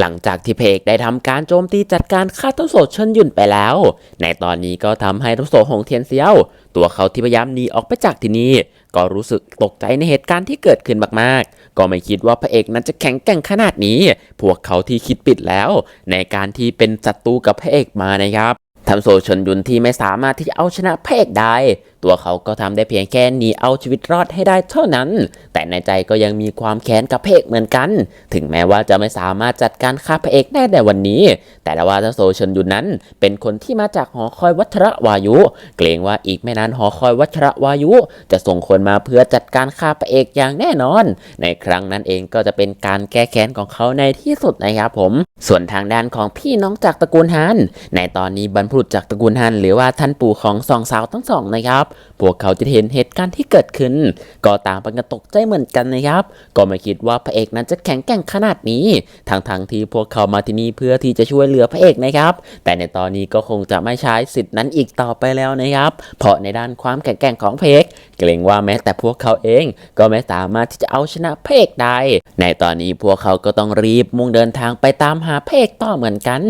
หลังจากที่เพกได้ทำการโจมตีจัดการฆ่าต้นโสเชิญยุ่นไปแล้ว ในตอนนี้ก็ทำให้ต้นโสหงเทียนเซียว ตัวเขาที่พยายามหนีออกไปจากที่นี่ก็รู้สึกตกใจในเหตุการณ์ที่เกิดขึ้นมากๆ ก็ไม่คิดว่าพระเอกนั้นจะแข็งแกร่งขนาดนี้ พวกเขาที่คิดปิดแล้ว ในการที่เป็นศัตรูกับพระเอกมานะครับทำโซเชนยุนที่ไม่สามารถที่จะเอาชนะพระเอกได้ตัวเขาก็ทำได้เพียงแค่หนีเอาชีวิตรอดให้ได้เท่านั้น แต่ในใจก็ยังมีความแค้นกับพระเอกเหมือนกัน ถึงแม้ว่าจะไม่สามารถจัดการฆ่าพระเอกได้ในวันนี้ แต่ว่าทาโซเชนยุนนั้น เป็นคนที่มาจากหอคอยวัชระวายุ เกรงว่าอีกไม่นานหอคอยวัชระวายุ จะส่งคนมาเพื่อจัดการฆ่าพระเอกอย่างแน่นอน ในครั้งนั้นเองก็จะเป็นการแก้แค้นของเขาในที่สุดนะครับผม ส่วนทางด้านของพี่น้องจากตระกูลฮันในตอนนี้บรรพบุรุษจากตระกูลฮันหรือว่าท่านปู่ของสองสาวทั้งสองนะครับพวกเขาจะเห็นเหตุการณ์ที่เกิดขึ้น ก็ต่างปกันตกใจเหมือนกันนะครับ ก็ไม่คิดว่าพระเอกนั้นจะแข็งแกร่งขนาดนี้ทั้งๆทที่พวกเขามาที่นี่เพื่อที่จะช่วยเหลือพระเอกนะครับ แต่ในตอนนี้ก็คงจะไม่ใช้สิทธิ์นั้นอีกต่อไปแล้วนะครับ เพราะในด้านความแข็งแกร่งของพระเอกเกรงว่าแม้แต่พวกเขาเอง ก็ไม่สามารถที่จะเอาชนะพระเอกได้ ในตอนนี้พวกเขาก็ต้องรีบมุ่งเดินทางไปตามหาพระเอกต่อเหมือนกัน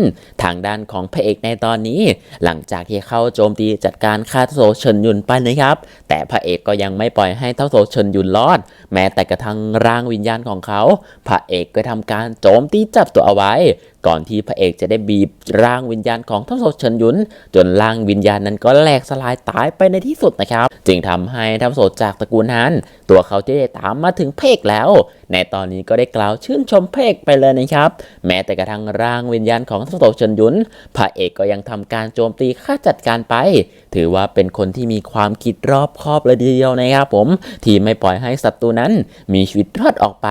ทางด้านของพระเอกในตอนนี้ หลังจากที่เข้าโจมตีจัดการฆ่าโซเชินยุนไปนะครับ แต่พระเอกก็ยังไม่ปล่อยให้เท่าโซเชินยุนรอด แม้แต่กระทั่งร่างวิญญาณของเขา พระเอกก็ทำการโจมตีจับตัวเอาไว้ ก่อนที่พระเอกจะได้บีบร่างวิญญาณของท่าโซเชินยุน จนร่างวิญญาณนั้นก็แหลกสลายตายไปในที่สุดนะครับ จึงทำให้ท่าโซจากตระกูลนั้นตัวเขาจะได้ตามมาถึงเพกแล้ว ในตอนนี้ก็ได้กล่าวชื่นชมเพกไปเลยนะครับ แม้แต่กระทั่งร่างวิญญาณของท่าโซเชินยุนพระเอกก็ยังทำการโจมตีฆ่าจัดการไป ถือว่าเป็นคนที่มีความคิดรอบคอบเลยทีเดียวนะครับผม ที่ไม่ปล่อยให้ศัตรูนั้นมีชีวิตรอดออกไป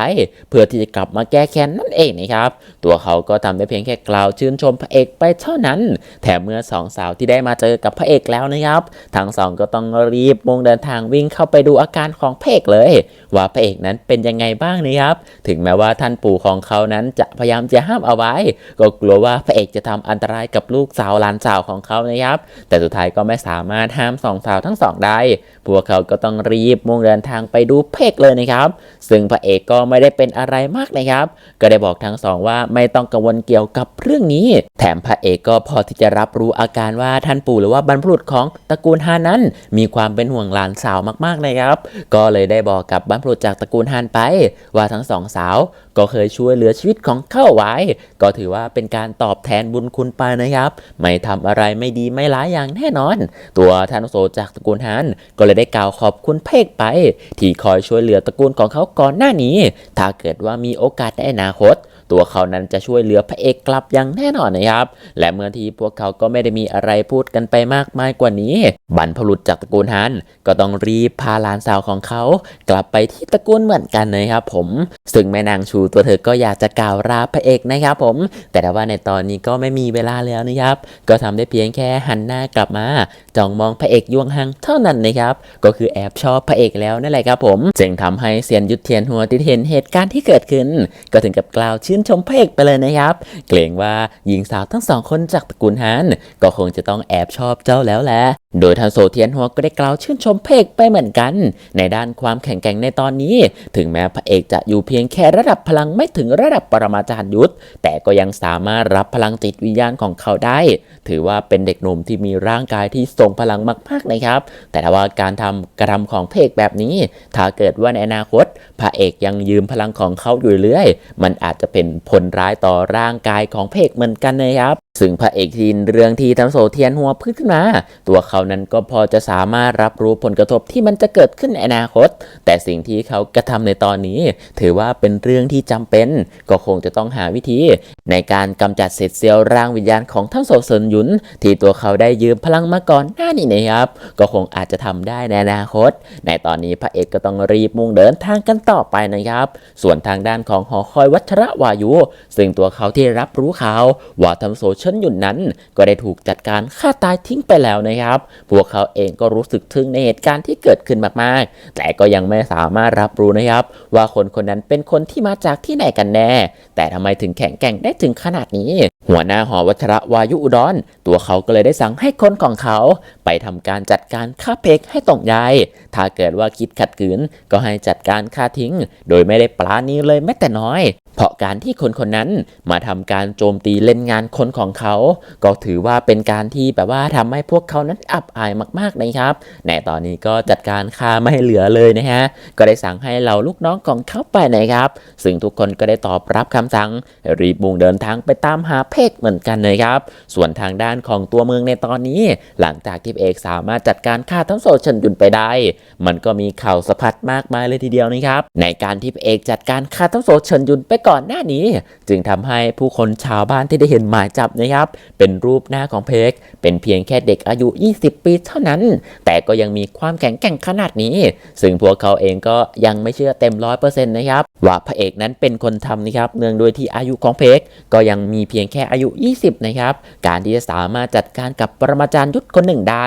เพื่อที่จะกลับมาแก้แค้นนั่นเองนะครับ ตัวเขาก็ทำได้เพียงแค่กล่าวชื่นชมพระเอกไปเท่านั้น แถมเมื่อสองสาวที่ได้มาเจอกับพระเอกแล้วนะครับ ทั้งสองก็ต้องรีบมุ่งเดินทางวิ่งเข้าไปดูอาการของพระเอกเลย ว่าพระเอกนั้นเป็นยังไงบ้างนะครับ ถึงแม้ว่าท่านปู่ของเขานั้นจะพยายามจะห้ามเอาไว้ ก็กลัวว่าพระเอกจะทำอันตรายกับลูกสาวหลานสาวของเขานะครับ แต่สุดท้ายก็ไม่สามารถห้ามสองสาวทั้งสองได้ พวกเขาก็ต้องรีบมุ่งเดินทางไปดูเพกเลยนะครับ ซึ่งพระเอกก็ไม่ได้เป็นอะไรมากนะครับ ก็ได้บอกทั้งสองว่าไม่ต้องกังวลเกี่ยวกับเรื่องนี้ แถมพระเอกก็พอที่จะรับรู้อาการว่าท่านปู่หรือว่าบรรพบุรุษของตระกูลฮานนั้น มีความเป็นห่วงหลานสาวมากๆนะครับ ก็เลยได้บอกกับบรรพบุรุษจากตระกูลฮานไป ว่าทั้งสองสาว ก็เคยช่วยเหลือชีวิตของเข้าไว้ ก็ถือว่าเป็นการตอบแทนบุญคุณไปนะครับ ไม่ทำอะไรไม่ดีไม่ร้ายอย่างแน่นอน ตัวท่านโซจากตระกูลฮานก็เลยได้กล่าวขอบคุณเพกไป ที่คอยช่วยเหลือตระกูลของเขาก่อนหน้านี้ ถ้าเกิดว่ามีโอกาสในอนาคต ตัวเขานั้นจะช่วยเหลือพระเอกกลับอย่างแน่นอนนะครับ และเมื่อที่พวกเขาก็ไม่ได้มีอะไรพูดกันไปมากมายกว่านี้ บรรพบุรุษจากตระกูลฮันก็ต้องรีบพาหลานสาวของเขา กลับไปที่ตระกูลเหมือนกันนะครับผมซึ่งแม่นางชูตัวเธอก็อยากจะกล่าวลาพระเอกนะครับผม แต่ว่าในตอนนี้ก็ไม่มีเวลาแล้วนะครับก็ทำได้เพียงแค่หันหน้ากลับมาจ้องมองพระเอกยวงหังเท่านั้นนะครับก็คือแอบชอบพระเอกแล้วนั่นแหละครับผม จึงทำให้เซียนยุทธเทียนหัวที่เห็นเหตุการณ์ที่เกิดขึ้น ก็ถึงกับกล่าวชื่อนชมพระเอกไปเลยนะครับ เกรงว่าหญิงสาวทั้งสองคนจากตระกูลฮันก็คงจะต้องแอบชอบเจ้าแล้วแหละโดยทางโซเทียนหัวก็ได้กล่าวชื่นชมพระเอกไปเหมือนกัน ในด้านความแข็งแกร่งในตอนนี้ ถึงแม้พระเอกจะอยู่เพียงแค่ระดับพลังไม่ถึงระดับปรมาจารย์ยุทธแต่ก็ยังสามารถรับพลังจิตวิญญาณของเขาได้ ถือว่าเป็นเด็กหนุ่มที่มีร่างกายที่ทรงพลังมากๆนะครับ แต่ถ้าว่าการทำกระทำของพระเอกแบบนี้ ถ้าเกิดว่าในอนาคต พระเอกยังยืมพลังของเขาอยู่เรื่อย มันอาจจะเป็นผลร้ายต่อร่างกายของเพกเหมือนกันนะครับ ซึ่งพระเอกทีนเรื่องที่ทั้งโซเทียนหัวพึ่งขึ้นมา ตัวเขานั้นก็พอจะสามารถรับรู้ผลกระทบที่มันจะเกิดขึ้นในอนาคต แต่สิ่งที่เขากระทำในตอนนี้ ถือว่าเป็นเรื่องที่จำเป็น ก็คงจะต้องหาวิธี ในการกำจัดเศษเซลล์ร่างวิญญาณของทั้งโซเซินหยุน ที่ตัวเขาได้ยืมพลังมาก่อนหน้านี้นะครับ ก็คงอาจจะทำได้ในอนาคต ในตอนนี้พระเอกก็ต้องรีบมุ่งเดินทางกันต่อไปนะครับ ส่วนทางด้านของหอคอยวัชระวายุ ซึ่งตัวเขาที่รับรู้ข่าวว่าทำโซเชนหยุนนั้น ก็ได้ถูกจัดการฆ่าตายทิ้งไปแล้วนะครับ พวกเขาเองก็รู้สึกทึ่งในเหตุการณ์ที่เกิดขึ้นมากๆ แต่ก็ยังไม่สามารถรับรู้นะครับ ว่าคนคนนั้นเป็นคนที่มาจากที่ไหนกันแน่ แต่ทำไมถึงแข็งแกร่งได้ถึงขนาดนี้ หัวหน้าหอวัชระวายุอุดรตัวเขาก็เลยได้สั่งให้คนของเขา ไปทำการจัดการฆ่าเพกให้ตกยายถ้าเกิดว่าคิดขัดขืนก็ให้จัดการฆ่าทิ้ง โดยไม่ได้ปลานี้เลยแม้แต่น้อย เพราะการที่คนคนนั้นมาทำการโจมตีเล่นงานคนของเขา ก็ถือว่าเป็นการที่แบบว่าทำให้พวกเขานั้นอับอายมากๆนะครับในตอนนี้ก็จัดการฆ่าไม่เหลือเลยนะฮะก็ได้สั่งให้เหล่าลูกน้องของเขาไปนะครับ ซึ่งทุกคนก็ได้ตอบรับคำสั่งรีบมุ่งเดินทางไปตามหาเพกเหมือนกันนะครับ ส่วนทางด้านของตัวเมืองในตอนนี้ หลังจากที่พระเอกสามารถจัดการฆ่าทั้งโซชินยุนไปได้ มันก็มีข่าวสะพัดมากมายเลยทีเดียวนะครับในการที่พระเอกจัดการฆ่าทั้งโซชินยุนไปก่อนหน้านี้ จึงทำให้ผู้คนชาวบ้านที่ได้เห็นหมายจับนะครับ เป็นรูปหน้าของเพกเป็นเพียงแค่เด็กอายุ 20 ปีเท่านั้น แต่ก็ยังมีความแข็งแกร่งขนาดนี้ ซึ่งพวกเขาเองก็ยังไม่เชื่อเต็มร้อยเปอร์เซ็นต์นะครับ ว่าพระเอกนั้นเป็นคนทำนะครับ เนื่องด้วยที่อายุของเพกก็ยังมีเพียงแค่อายุ 20 นะครับ การที่จะสามารถจัดการกับปรมาจารย์ยุทธคนหนึ่งได้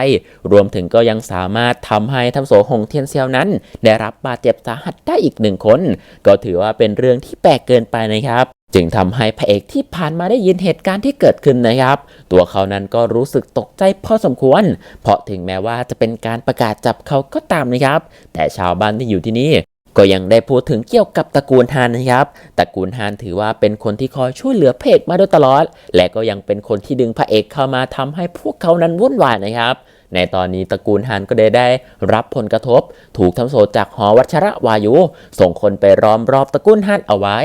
รวมถึงก็ยังสามารถทำให้ทัมโสหงเทียนเซียวนั้น ได้รับบาดเจ็บสาหัสได้อีกหนึ่งคน ก็ถือว่าเป็นเรื่องที่แปลกเกินไปนะครับ จึงทำให้พระเอกที่ผ่านมาได้ยินเหตุการณ์ที่เกิดขึ้นนะครับ ตัวเขานั้นก็รู้สึกตกใจพอสมควร เพราะถึงแม้ว่าจะเป็นการประกาศจับเขาก็ตามนะครับ แต่ชาวบ้านที่อยู่ที่นี่ก็ยังได้พูดถึงเกี่ยวกับตระกูลฮานนะครับ ตระกูลฮานถือว่าเป็นคนที่คอยช่วยเหลือพระเอกมาโดยตลอด และก็ยังเป็นคนที่ดึงพระเอกเข้ามาทำให้พวกเขานั้นวุ่นวายนะครับ ในตอนนี้ตระกูลฮันก็ได้ได้รับผลกระทบ ถูกทำโทษจากหอวัชระวายุ ส่งคนไปร้อมรอบตระกูลฮันเอาไว้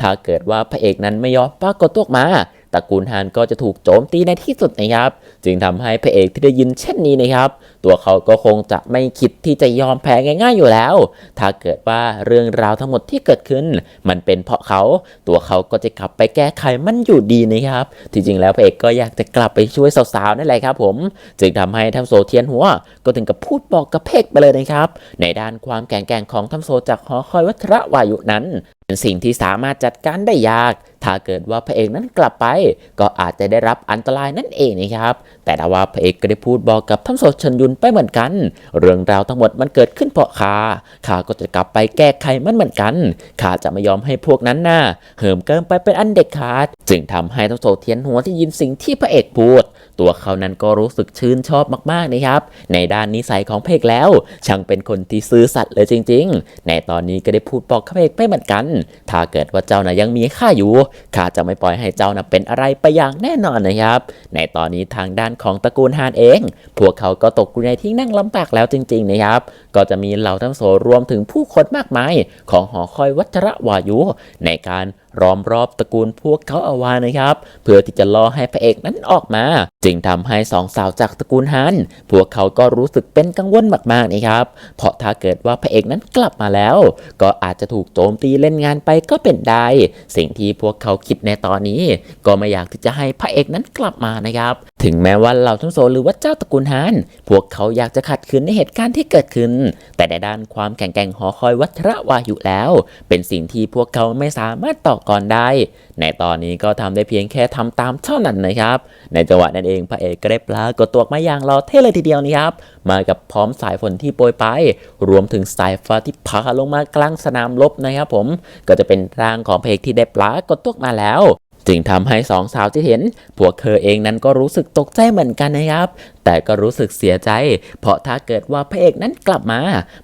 ถ้าเกิดว่าพระเอกนั้นไม่ยอมปรากฏตัวออกมา ตระกูลฮานก็จะถูกโจมตีในที่สุดนะครับ จึงทำให้พระเอกที่ได้ยินเช่นนี้นะครับ ตัวเขาก็คงจะไม่คิดที่จะยอมแพ้ง่ายๆอยู่แล้ว ถ้าเกิดว่าเรื่องราวทั้งหมดที่เกิดขึ้น มันเป็นเพราะเขา ตัวเขาก็จะกลับไปแก้ไขมันอยู่ดีนะครับ ที่จริงแล้วพระเอกก็อยากจะกลับไปช่วยสาวๆนั่นแหละครับผม จึงทำให้ทัมโซเทียนหัว ก็ถึงกับพูดบอกกับเพกไปเลยนะครับ ในด้านความแข็งแกร่งของทัมโซจากหอคอยวัชระวายุนั้นเป็นสิ่งที่สามารถจัดการได้ยาก ถ้าเกิดว่าพระเอกนั้นกลับไป ก็อาจจะได้รับอันตรายนั่นเองนะครับแต่ถ้าว่าพระเอกก็ได้พูดบอกกับท่านโสดชนยุนไปเหมือนกัน เรื่องราวทั้งหมดมันเกิดขึ้นเพราะข้าข้าก็จะกลับไปแก้ไขมันเหมือนกันข้าจะไม่ยอมให้พวกนั้นน่ะเหิมเกินไปเป็นอันเด็ดขาด จึงทำให้ท่านโซเทียนหัวที่ยินสิ่งที่พระเอกพูด ตัวเขานั้นก็รู้สึกชื่นชอบมากๆนะครับ ในด้านนิสัยของเพกแล้ว ช่างเป็นคนที่ซื่อสัตย์เลยจริง ๆ ในตอนนี้ก็ได้พูดบอกเพกไปเหมือนกัน ถ้าเกิดว่าเจ้านะยังมีค่าอยู่ข้าจะไม่ปล่อยให้เจ้านะเป็นอะไรไปอย่างแน่นอนนะครับ ในตอนนี้ทางด้านของตระกูลฮานเอง พวกเขาก็ตกอยู่ในที่นั่งลำบากแล้วจริง ๆ นะครับ ก็จะมีเหล่าทั้งโสรวมถึงผู้คนมากมาย ของหอคอยวัชระวายุ ในการ ล้อมรอบตระกูลพวกเขาเอาไว้นะครับ เพื่อที่จะรอให้พระเอกนั้นออกมา จึงทำให้สองสาวจากตระกูลฮันพวกเขาก็รู้สึกเป็นกังวลมากๆนะครับเพราะถ้าเกิดว่าพระเอกนั้นกลับมาแล้ว ก็อาจจะถูกโจมตีเล่นงานไปก็เป็นได้ สิ่งที่พวกเขาคิดในตอนนี้ ก็ไม่อยากที่จะให้พระเอกนั้นกลับมานะครับ ถึงแม้ว่าเหล่าทั้งโซหรือว่าเจ้าตระกูลฮันพวกเขาอยากจะขัดขืนในเหตุการณ์ที่เกิดขึ้น แต่ในด้านความแข็งแกร่งหอคอยวัชระวาอยุแล้ว เป็นสิ่งที่พวกเขาไม่สามารถต่อกรได้ ในตอนนี้ก็ทำได้เพียงแค่ทำตามเท่านั้นนะครับ ในจังหวะนั้นเองพระเอกก็ได้ปรากฏตัวมาอย่างรอเท่เลยทีเดียวนะครับ มากับพร้อมสายฝนที่โปรยไป รวมถึงสายฟ้าที่พาลงมากลางสนามรบนะครับผมก็จะเป็นร่างของพระเอกที่ได้ปรากฏตัวมาแล้ว จึงทำให้สองสาวที่เห็น พวกเธอเองนั้นก็รู้สึกตกใจเหมือนกันนะครับ แต่ก็รู้สึกเสียใจ เพราะถ้าเกิดว่าพระเอกนั้นกลับมา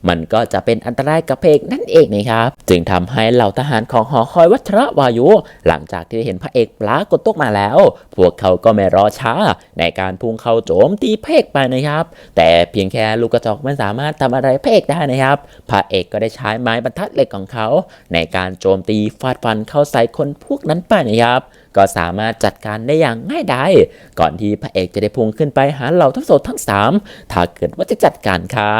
มันก็จะเป็นอันตรายกับพระเอกนั่นเองนะครับ จึงทำให้เหล่าทหารของหอคอยวัชระวายุ หลังจากที่ได้เห็นพระเอกปรากฏตัวมาแล้ว พวกเขาก็ไม่รอช้า ในการพุ่งเข้าโจมตีพระเอกไปนะครับ แต่เพียงแค่ลูกกระจอกไม่สามารถทำอะไรพระเอกได้นะครับ พระเอกก็ได้ใช้ไม้บรรทัดเหล็กของเขา ในการโจมตีฟาดฟันเข้าใส่คนพวกนั้นไปนะครับ ก็สามารถจัดการได้อย่างง่ายดายก่อนที่พระเอกจะได้พุ่งขึ้นไปหาเหล่าทั้งโสดทั้งสามถ้าเกิดว่าจะจัดการค่ะ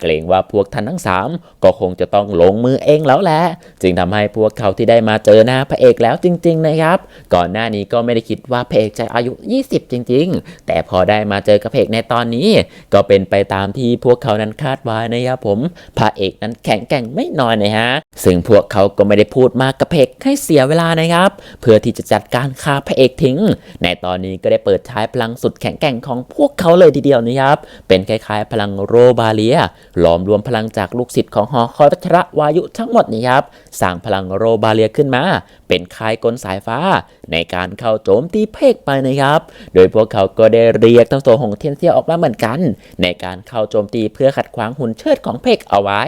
เกรงว่าพวกท่านทั้งสามก็คงจะต้องลงมือเองแล้วแหละจึงทำให้พวกเขาที่ได้มาเจอหน้าพระเอกแล้วจริง ๆ นะครับ ก่อนหน้านี้ก็ไม่ได้คิดว่าพระเอกจะอายุ 20 จริง ๆ แต่พอได้มาเจอกับพระเอกในตอนนี้ ก็เป็นไปตามที่พวกเขานั้นคาดไว้นะครับผมพระเอกนั้นแข็งแกร่งไม่น้อยนะฮะซึ่งพวกเขาก็ไม่ได้พูดมากกับพระเอกให้เสียเวลานะครับ เพื่อที่จะจัดการฆ่าพระเอกทิ้ง ในตอนนี้ก็ได้เปิดใช้พลังสุดแข็งแกร่งของพวกเขาเลยทีเดียวนะครับเป็นคล้ายๆ พลังโรบาเลียล้อมรวมพลังจากลูกศิษย์ของหอคอยวัชระวายุทั้งหมดนี้ครับสร้างพลังโรบาเลียขึ้นมา เป็นคายกลสายฟ้า ในการเข้าโจมตีเพกไปนะครับ โดยพวกเขาก็ได้เรียกทั้งโซของเทียนเซียวออกมาเหมือนกัน ในการเข้าโจมตีเพื่อขัดขวางหุ่นเชิดของเพกเอาไว้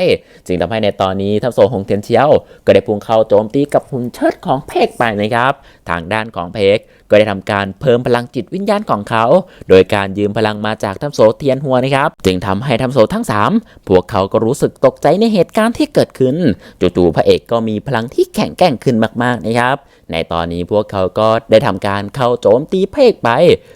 จึงทำให้ในตอนนี้ทั้งโซของเทียนเซียวก็ได้พุ่งเข้าโจมตีกับหุ่นเชิดของเพกไปนะครับ ทางด้านของเพก ก็ได้ทำการเพิ่มพลังจิตวิญญาณของเขา โดยการยืมพลังมาจากทัมโสเทียนหัวนะครับ จึงทำให้ทัมโสทั้ง 3 พวกเขาก็รู้สึกตกใจในเหตุการณ์ที่เกิดขึ้น จู่ๆพระเอกก็มีพลังที่แข็งแกร่งขึ้นมากๆนะครับ ในตอนนี้พวกเขาก็ได้ทำการเข้าโจมตีพระเอกไป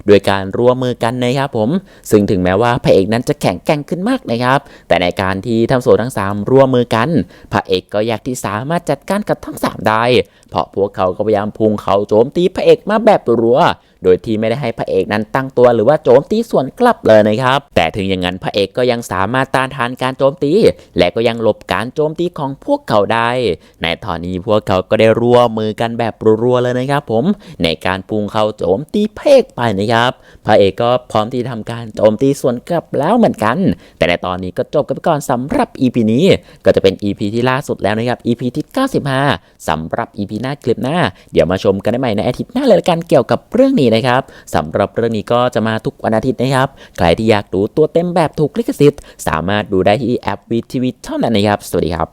โดยการร่วมมือกันนะครับผม ซึ่งถึงแม้ว่าพระเอกนั้นจะแข็งแกร่งขึ้นมากนะครับ แต่ในการที่ทั้งโซทั้ง 3 ร่วมมือกัน พระเอกก็อยากที่สามารถจัดการกับทั้ง 3 ได้ เพราะพวกเขาก็พยายามพุ่งเขาโจมตีพระเอกมาแบบรัว โดยที่ไม่ได้ให้พระเอกนั้นตั้งตัวหรือว่าโจมตีส่วนกลับเลยนะครับ แต่ถึงอย่างนั้นพระเอกก็ยังสามารถต้านทานการโจมตี และก็ยังหลบการโจมตีของพวกเขาได้ ในตอนนี้พวกเขาก็ได้ร่วมมือกันแบบรัวๆเลยนะครับผมในการพุ่งเขาโจมตีพระเอกไปนะครับพระเอกก็พร้อมที่จะทำการโจมตีส่วนกลับแล้วเหมือนกัน แต่ในตอนนี้ก็จบกันไปก่อนสำหรับ EP นี้ก็จะเป็น EP ที่ล่าสุดแล้วนะครับ EP ที่ 95สำหรับ EP หน้าคลิปหน้า เดี๋ยวมาชมกันได้ใหม่ในอาทิตย์หน้าเลยละกันเกี่ยวกับเรื่องนี้นะครับสำหรับเรื่องนี้ก็จะมาทุกวันอาทิตย์นะครับ ใครที่อยากดูตัวเต็มแบบถูกลิขสิทธิ์ สามารถดูได้ที่แอปวีทีวีเท่านั้นนะครับ สวัสดีครับ